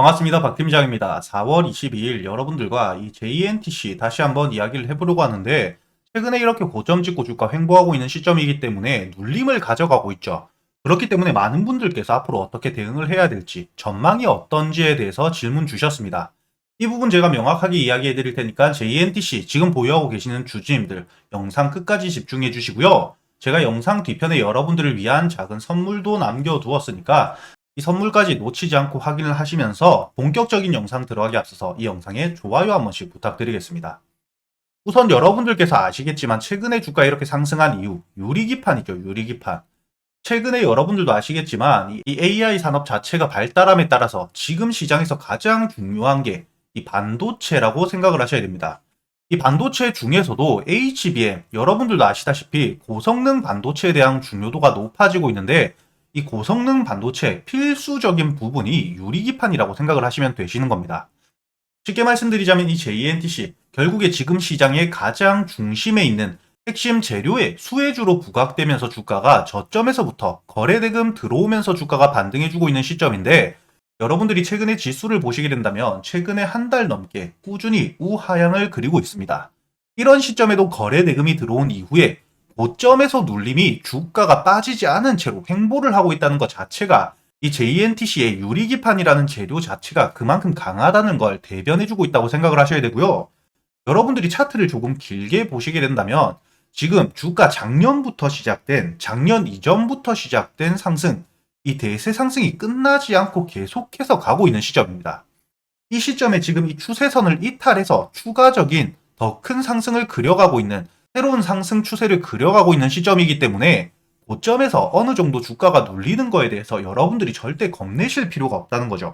반갑습니다. 박 팀장입니다. 4월 22일 여러분들과 이 JNTC 다시 한번 이야기를 해보려고 하는데 최근에 이렇게 고점 찍고 주가 횡보하고 있는 시점이기 때문에 눌림을 가져가고 있죠. 그렇기 때문에 많은 분들께서 앞으로 어떻게 대응을 해야 될지 전망이 어떤지에 대해서 질문 주셨습니다. 이 부분 제가 명확하게 이야기해 드릴 테니까 JNTC 지금 보유하고 계시는 주주님들 영상 끝까지 집중해 주시고요. 제가 영상 뒤편에 여러분들을 위한 작은 선물도 남겨두었으니까 이 선물까지 놓치지 않고 확인을 하시면서 본격적인 영상 들어가기 앞서서 이 영상에 좋아요 한 번씩 부탁드리겠습니다. 우선 여러분들께서 아시겠지만 최근에 주가 이렇게 상승한 이유 유리기판이죠 유리기판 최근에 여러분들도 아시겠지만 이 AI 산업 자체가 발달함에 따라서 지금 시장에서 가장 중요한 게 이 반도체라고 생각을 하셔야 됩니다. 이 반도체 중에서도 HBM 여러분들도 아시다시피 고성능 반도체에 대한 중요도가 높아지고 있는데 이 고성능 반도체 필수적인 부분이 유리기판이라고 생각을 하시면 되시는 겁니다. 쉽게 말씀드리자면 이 JNTC 결국에 지금 시장의 가장 중심에 있는 핵심 재료의 수혜주로 부각되면서 주가가 저점에서부터 거래대금 들어오면서 주가가 반등해주고 있는 시점인데 여러분들이 최근에 지수를 보시게 된다면 최근에 한 달 넘게 꾸준히 우하향을 그리고 있습니다. 이런 시점에도 거래대금이 들어온 이후에 고점에서 눌림이 주가가 빠지지 않은 채로 횡보를 하고 있다는 것 자체가 이 JNTC의 유리기판이라는 재료 자체가 그만큼 강하다는 걸 대변해주고 있다고 생각을 하셔야 되고요. 여러분들이 차트를 조금 길게 보시게 된다면 지금 주가 작년부터 시작된 작년 이전부터 시작된 상승 이 대세 상승이 끝나지 않고 계속해서 가고 있는 시점입니다. 이 시점에 지금 이 추세선을 이탈해서 추가적인 더 큰 상승을 그려가고 있는 새로운 상승 추세를 그려가고 있는 시점이기 때문에 고점에서 어느 정도 주가가 눌리는 거에 대해서 여러분들이 절대 겁내실 필요가 없다는 거죠.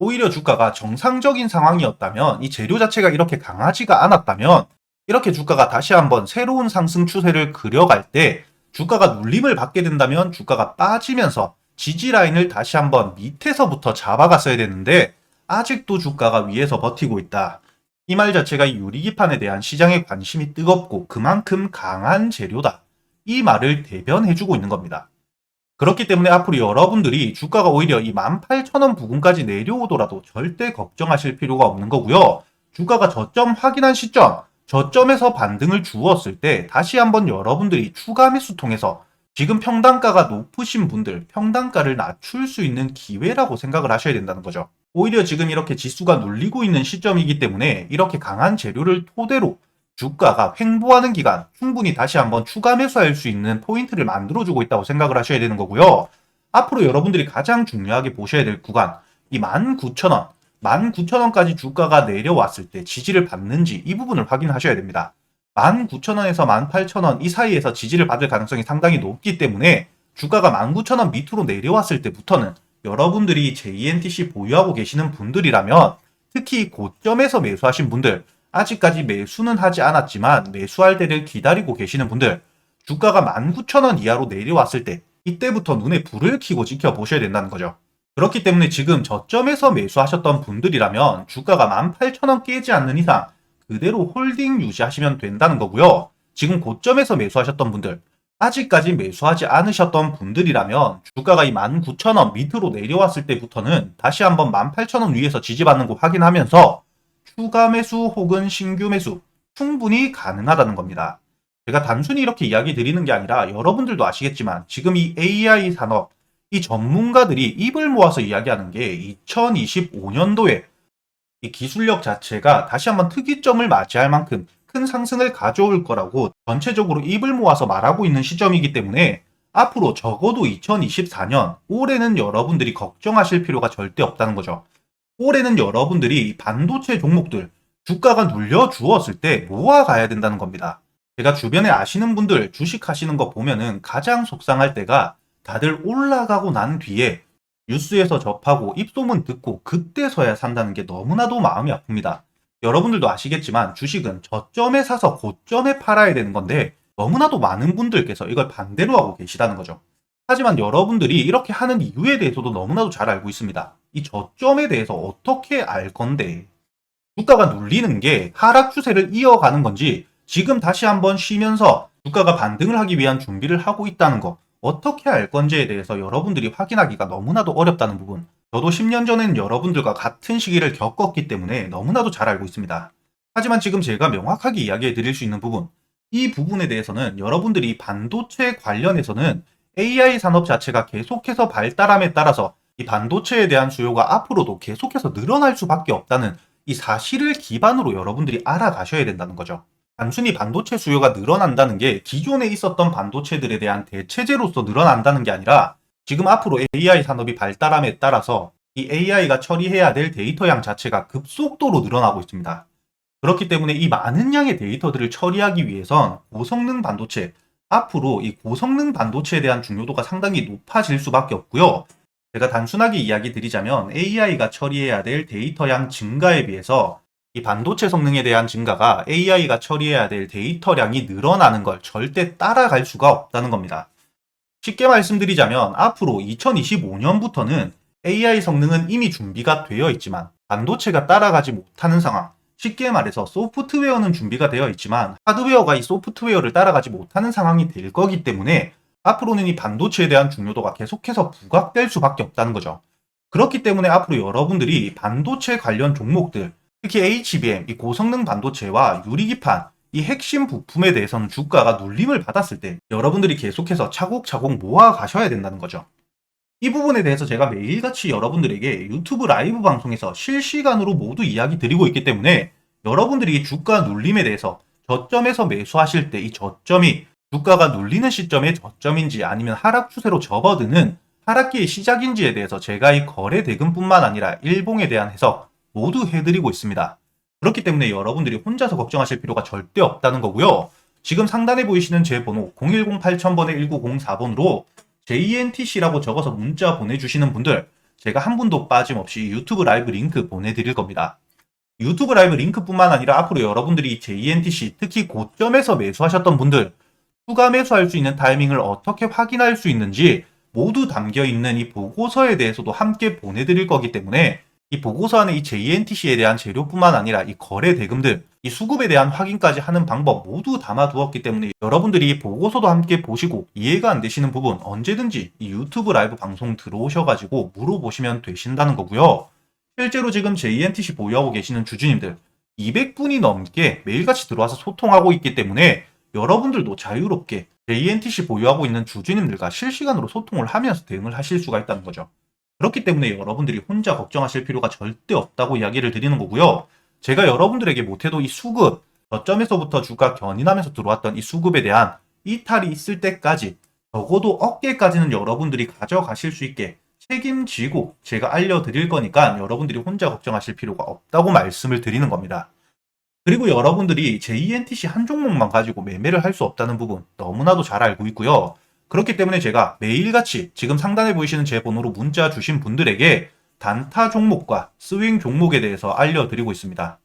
오히려 주가가 정상적인 상황이었다면 이 재료 자체가 이렇게 강하지가 않았다면 이렇게 주가가 다시 한번 새로운 상승 추세를 그려갈 때 주가가 눌림을 받게 된다면 주가가 빠지면서 지지 라인을 다시 한번 밑에서부터 잡아갔어야 되는데 아직도 주가가 위에서 버티고 있다. 이 말 자체가 이 유리기판에 대한 시장의 관심이 뜨겁고 그만큼 강한 재료다. 이 말을 대변해주고 있는 겁니다. 그렇기 때문에 앞으로 여러분들이 주가가 오히려 이 18,000원 부근까지 내려오더라도 절대 걱정하실 필요가 없는 거고요. 주가가 저점 확인한 시점, 저점에서 반등을 주었을 때 다시 한번 여러분들이 추가 매수 통해서 지금 평단가가 높으신 분들 평단가를 낮출 수 있는 기회라고 생각을 하셔야 된다는 거죠. 오히려 지금 이렇게 지수가 눌리고 있는 시점이기 때문에 이렇게 강한 재료를 토대로 주가가 횡보하는 기간 충분히 다시 한번 추가 매수할 수 있는 포인트를 만들어주고 있다고 생각을 하셔야 되는 거고요. 앞으로 여러분들이 가장 중요하게 보셔야 될 구간 이 19,000원, 19,000원까지 주가가 내려왔을 때 지지를 받는지 이 부분을 확인하셔야 됩니다. 19,000원에서 18,000원 이 사이에서 지지를 받을 가능성이 상당히 높기 때문에 주가가 19,000원 밑으로 내려왔을 때부터는 여러분들이 JNTC 보유하고 계시는 분들이라면 특히 고점에서 매수하신 분들 아직까지 매수는 하지 않았지만 매수할 때를 기다리고 계시는 분들 주가가 19,000원 이하로 내려왔을 때 이때부터 눈에 불을 켜고 지켜보셔야 된다는 거죠. 그렇기 때문에 지금 저점에서 매수하셨던 분들이라면 주가가 18,000원 깨지 않는 이상 그대로 홀딩 유지하시면 된다는 거고요. 지금 고점에서 매수하셨던 분들, 아직까지 매수하지 않으셨던 분들이라면 주가가 이 19,000원 밑으로 내려왔을 때부터는 다시 한번 18,000원 위에서 지지받는 거 확인하면서 추가 매수 혹은 신규 매수 충분히 가능하다는 겁니다. 제가 단순히 이렇게 이야기 드리는 게 아니라 여러분들도 아시겠지만 지금 이 AI 산업, 이 전문가들이 입을 모아서 이야기하는 게 2025년도에 이 기술력 자체가 다시 한번 특이점을 맞이할 만큼 큰 상승을 가져올 거라고 전체적으로 입을 모아서 말하고 있는 시점이기 때문에 앞으로 적어도 2024년 올해는 여러분들이 걱정하실 필요가 절대 없다는 거죠. 올해는 여러분들이 반도체 종목들 주가가 눌려 주었을 때 모아가야 된다는 겁니다. 제가 주변에 아시는 분들 주식 하시는 거 보면은 가장 속상할 때가 다들 올라가고 난 뒤에 뉴스에서 접하고 입소문 듣고 그때서야 산다는 게 너무나도 마음이 아픕니다. 여러분들도 아시겠지만 주식은 저점에 사서 고점에 팔아야 되는 건데 너무나도 많은 분들께서 이걸 반대로 하고 계시다는 거죠. 하지만 여러분들이 이렇게 하는 이유에 대해서도 너무나도 잘 알고 있습니다. 이 저점에 대해서 어떻게 알 건데 주가가 눌리는 게 하락 추세를 이어가는 건지 지금 다시 한번 쉬면서 주가가 반등을 하기 위한 준비를 하고 있다는 거 어떻게 알 건지에 대해서 여러분들이 확인하기가 너무나도 어렵다는 부분 저도 10년 전엔 여러분들과 같은 시기를 겪었기 때문에 너무나도 잘 알고 있습니다. 하지만 지금 제가 명확하게 이야기해 드릴 수 있는 부분, 이 부분에 대해서는 여러분들이 반도체 관련해서는 AI 산업 자체가 계속해서 발달함에 따라서 이 반도체에 대한 수요가 앞으로도 계속해서 늘어날 수밖에 없다는 이 사실을 기반으로 여러분들이 알아가셔야 된다는 거죠. 단순히 반도체 수요가 늘어난다는 게 기존에 있었던 반도체들에 대한 대체제로서 늘어난다는 게 아니라 지금 앞으로 AI 산업이 발달함에 따라서 이 AI가 처리해야 될 데이터 양 자체가 급속도로 늘어나고 있습니다. 그렇기 때문에 이 많은 양의 데이터들을 처리하기 위해선 고성능 반도체, 앞으로 이 고성능 반도체에 대한 중요도가 상당히 높아질 수밖에 없고요. 제가 단순하게 이야기 드리자면 AI가 처리해야 될 데이터 양 증가에 비해서 이 반도체 성능에 대한 증가가 AI가 처리해야 될 데이터량이 늘어나는 걸 절대 따라갈 수가 없다는 겁니다. 쉽게 말씀드리자면 앞으로 2025년부터는 AI 성능은 이미 준비가 되어 있지만 반도체가 따라가지 못하는 상황. 쉽게 말해서 소프트웨어는 준비가 되어 있지만 하드웨어가 이 소프트웨어를 따라가지 못하는 상황이 될 거기 때문에 앞으로는 이 반도체에 대한 중요도가 계속해서 부각될 수밖에 없다는 거죠. 그렇기 때문에 앞으로 여러분들이 반도체 관련 종목들, 특히 HBM, 이 고성능 반도체와 유리기판, 이 핵심 부품에 대해서는 주가가 눌림을 받았을 때 여러분들이 계속해서 차곡차곡 모아 가셔야 된다는 거죠. 이 부분에 대해서 제가 매일같이 여러분들에게 유튜브 라이브 방송에서 실시간으로 모두 이야기 드리고 있기 때문에 여러분들이 주가 눌림에 대해서 저점에서 매수하실 때 이 저점이 주가가 눌리는 시점의 저점인지 아니면 하락 추세로 접어드는 하락기의 시작인지에 대해서 제가 이 거래 대금뿐만 아니라 일봉에 대한 해석 모두 해드리고 있습니다. 그렇기 때문에 여러분들이 혼자서 걱정하실 필요가 절대 없다는 거고요. 지금 상단에 보이시는 제 번호 010-8000번에 1904번으로 JNTC라고 적어서 문자 보내주시는 분들 제가 한 분도 빠짐없이 유튜브 라이브 링크 보내드릴 겁니다. 유튜브 라이브 링크뿐만 아니라 앞으로 여러분들이 JNTC 특히 고점에서 매수하셨던 분들 추가 매수할 수 있는 타이밍을 어떻게 확인할 수 있는지 모두 담겨 있는 이 보고서에 대해서도 함께 보내드릴 거기 때문에 이 보고서 안에 이 JNTC에 대한 재료뿐만 아니라 이 거래 대금들, 이 수급에 대한 확인까지 하는 방법 모두 담아두었기 때문에 여러분들이 보고서도 함께 보시고 이해가 안 되시는 부분 언제든지 이 유튜브 라이브 방송 들어오셔가지고 물어보시면 되신다는 거고요. 실제로 지금 JNTC 보유하고 계시는 주주님들 200분이 넘게 매일같이 들어와서 소통하고 있기 때문에 여러분들도 자유롭게 JNTC 보유하고 있는 주주님들과 실시간으로 소통을 하면서 대응을 하실 수가 있다는 거죠. 그렇기 때문에 여러분들이 혼자 걱정하실 필요가 절대 없다고 이야기를 드리는 거고요. 제가 여러분들에게 못해도 이 수급, 저점에서부터 주가 견인하면서 들어왔던 이 수급에 대한 이탈이 있을 때까지 적어도 어깨까지는 여러분들이 가져가실 수 있게 책임지고 제가 알려드릴 거니까 여러분들이 혼자 걱정하실 필요가 없다고 말씀을 드리는 겁니다. 그리고 여러분들이 JNTC 한 종목만 가지고 매매를 할 수 없다는 부분 너무나도 잘 알고 있고요. 그렇기 때문에 제가 매일같이 지금 상단에 보이시는 제 번호로 문자 주신 분들에게 단타 종목과 스윙 종목에 대해서 알려드리고 있습니다.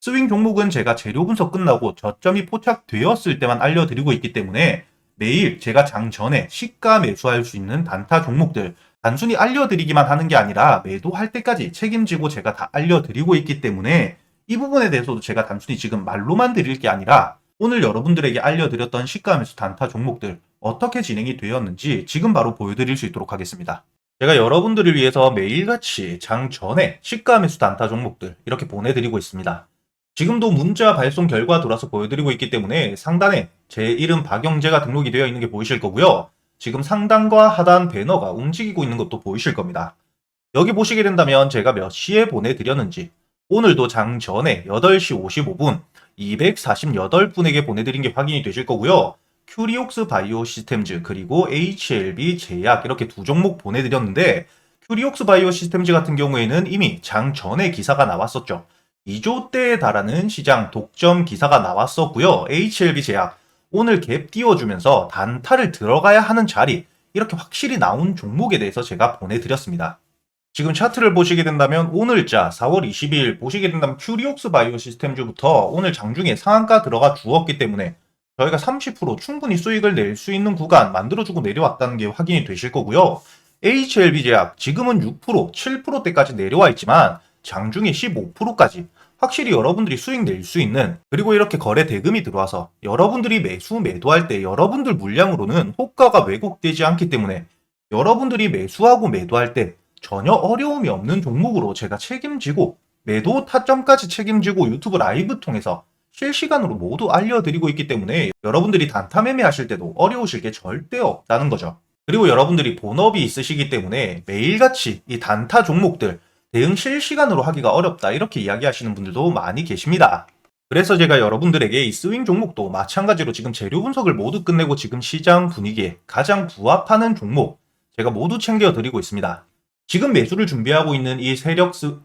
스윙 종목은 제가 재료 분석 끝나고 저점이 포착되었을 때만 알려드리고 있기 때문에 매일 제가 장 전에 시가 매수할 수 있는 단타 종목들 단순히 알려드리기만 하는 게 아니라 매도할 때까지 책임지고 제가 다 알려드리고 있기 때문에 이 부분에 대해서도 제가 단순히 지금 말로만 드릴 게 아니라 오늘 여러분들에게 알려드렸던 시가 매수 단타 종목들 어떻게 진행이 되었는지 지금 바로 보여드릴 수 있도록 하겠습니다. 제가 여러분들을 위해서 매일같이 장 전에 시가 매수 단타 종목들 이렇게 보내드리고 있습니다. 지금도 문자 발송 결과 돌아서 보여드리고 있기 때문에 상단에 제 이름 박영재가 등록이 되어 있는 게 보이실 거고요. 지금 상단과 하단 배너가 움직이고 있는 것도 보이실 겁니다. 여기 보시게 된다면 제가 몇 시에 보내드렸는지 오늘도 장 전에 8시 55분 248분에게 보내드린 게 확인이 되실 거고요. 큐리옥스 바이오 시스템즈 그리고 HLB 제약 이렇게 두 종목 보내드렸는데 큐리옥스 바이오 시스템즈 같은 경우에는 이미 장 전에 기사가 나왔었죠. 2조 대에 달하는 시장 독점 기사가 나왔었고요. HLB 제약 오늘 갭 띄워주면서 단타를 들어가야 하는 자리 이렇게 확실히 나온 종목에 대해서 제가 보내드렸습니다. 지금 차트를 보시게 된다면 오늘자 4월 22일 보시게 된다면 큐리옥스 바이오 시스템즈부터 오늘 장중에 상한가 들어가 주었기 때문에 저희가 30% 충분히 수익을 낼 수 있는 구간 만들어주고 내려왔다는 게 확인이 되실 거고요. HLB 제약 지금은 6%, 7%대까지 내려와 있지만 장중에 15%까지 확실히 여러분들이 수익 낼 수 있는 그리고 이렇게 거래 대금이 들어와서 여러분들이 매수 매도할 때 여러분들 물량으로는 호가가 왜곡되지 않기 때문에 여러분들이 매수하고 매도할 때 전혀 어려움이 없는 종목으로 제가 책임지고 매도 타점까지 책임지고 유튜브 라이브 통해서 실시간으로 모두 알려드리고 있기 때문에 여러분들이 단타 매매하실 때도 어려우실 게 절대 없다는 거죠. 그리고 여러분들이 본업이 있으시기 때문에 매일같이 이 단타 종목들 대응 실시간으로 하기가 어렵다 이렇게 이야기하시는 분들도 많이 계십니다. 그래서 제가 여러분들에게 이 스윙 종목도 마찬가지로 지금 재료 분석을 모두 끝내고 지금 시장 분위기에 가장 부합하는 종목 제가 모두 챙겨드리고 있습니다. 지금 매수를 준비하고 있는 이 세력 스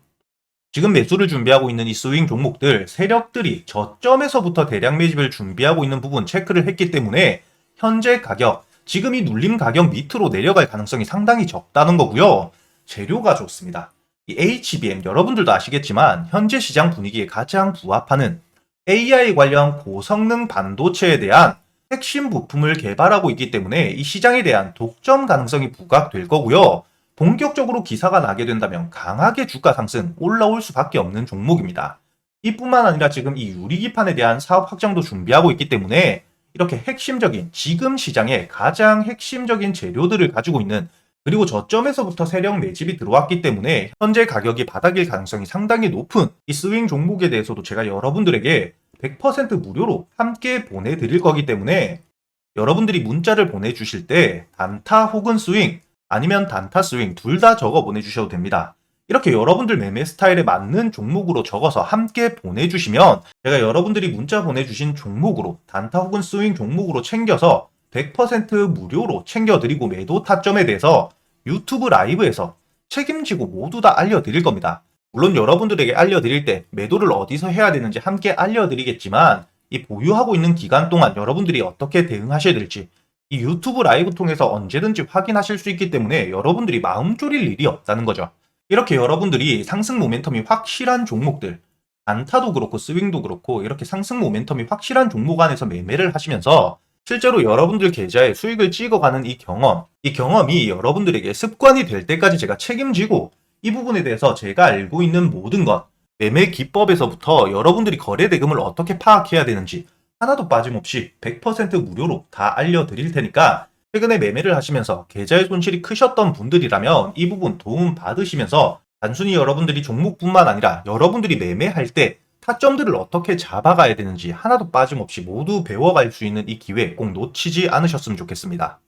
지금 매수를 준비하고 있는 이 스윙 종목들 세력들이 저점에서부터 대량 매집을 준비하고 있는 부분 체크를 했기 때문에 현재 가격 지금 이 눌림 가격 밑으로 내려갈 가능성이 상당히 적다는 거고요. 재료가 좋습니다. 이 HBM 여러분들도 아시겠지만 현재 시장 분위기에 가장 부합하는 AI 관련 고성능 반도체에 대한 핵심 부품을 개발하고 있기 때문에 이 시장에 대한 독점 가능성이 부각될 거고요. 본격적으로 기사가 나게 된다면 강하게 주가 상승 올라올 수밖에 없는 종목입니다. 이뿐만 아니라 지금 이 유리기판에 대한 사업 확장도 준비하고 있기 때문에 이렇게 핵심적인 지금 시장에 가장 핵심적인 재료들을 가지고 있는 그리고 저점에서부터 세력 매집이 들어왔기 때문에 현재 가격이 바닥일 가능성이 상당히 높은 이 스윙 종목에 대해서도 제가 여러분들에게 100% 무료로 함께 보내드릴 거기 때문에 여러분들이 문자를 보내주실 때 단타 혹은 스윙 아니면 단타 스윙 둘 다 적어 보내주셔도 됩니다. 이렇게 여러분들 매매 스타일에 맞는 종목으로 적어서 함께 보내주시면 제가 여러분들이 문자 보내주신 종목으로 단타 혹은 스윙 종목으로 챙겨서 100% 무료로 챙겨드리고 매도 타점에 대해서 유튜브 라이브에서 책임지고 모두 다 알려드릴 겁니다. 물론 여러분들에게 알려드릴 때 매도를 어디서 해야 되는지 함께 알려드리겠지만 이 보유하고 있는 기간 동안 여러분들이 어떻게 대응하셔야 될지 이 유튜브 라이브 통해서 언제든지 확인하실 수 있기 때문에 여러분들이 마음 졸일 일이 없다는 거죠. 이렇게 여러분들이 상승 모멘텀이 확실한 종목들, 안타도 그렇고 스윙도 그렇고 이렇게 상승 모멘텀이 확실한 종목 안에서 매매를 하시면서 실제로 여러분들 계좌에 수익을 찍어가는 이 경험, 이 경험이 여러분들에게 습관이 될 때까지 제가 책임지고 이 부분에 대해서 제가 알고 있는 모든 것, 매매 기법에서부터 여러분들이 거래 대금을 어떻게 파악해야 되는지 하나도 빠짐없이 100% 무료로 다 알려드릴 테니까 최근에 매매를 하시면서 계좌의 손실이 크셨던 분들이라면 이 부분 도움 받으시면서 단순히 여러분들이 종목뿐만 아니라 여러분들이 매매할 때 타점들을 어떻게 잡아가야 되는지 하나도 빠짐없이 모두 배워갈 수 있는 이 기회 꼭 놓치지 않으셨으면 좋겠습니다.